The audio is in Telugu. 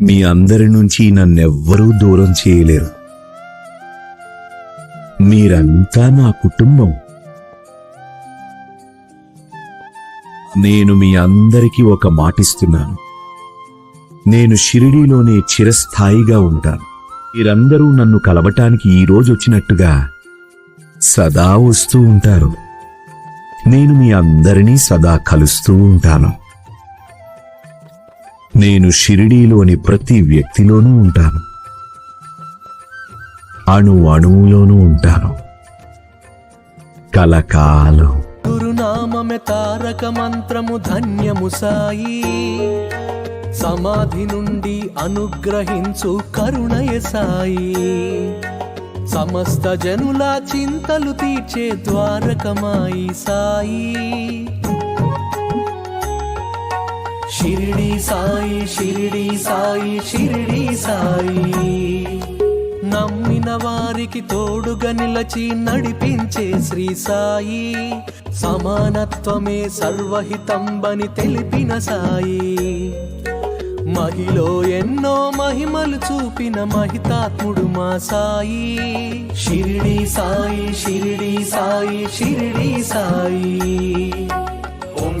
మీ అందరి నుంచి నన్నెవ్వరూ దూరం చేయలేరు. మీరంతా నా కుటుంబం. నేను మీ అందరికీ ఒక మాటిస్తున్నాను. నేను షిరిడీలోనే చిరస్థాయిగా ఉంటాను. మీరందరూ నన్ను కలవటానికి ఈరోజు వచ్చినట్టుగా సదా వస్తూ ఉంటారు. నేను మీ అందరినీ సదా కలుస్తూ ఉంటాను. నేను షిరిడీలోని ప్రతి వ్యక్తిలోనూ ఉంటాను. అణు అణువులోనూ ఉంటాను. కలకాలం. గురునామమే తారక మంత్రము ధన్యము సాయి. సమాధి నుండి అనుగ్రహించు కరుణయ సాయి. సమస్త జనుల చింతలు తీర్చే ద్వారకమాయి సాయి. షిరిడి సాయి షిరిడి సాయి షిరిడి సాయి. నమ్మిన వారికి తోడుగా నిలచి నడిపించే శ్రీ సాయి. సమానత్వమే సర్వహితంబని తెలిపిన సాయి. మహిలో ఎన్నో మహిమలు చూపిన మహితాత్ముడు మా సాయి. షిరిడి సాయి షిరిడి సాయి షిరిడి సాయి. ఓం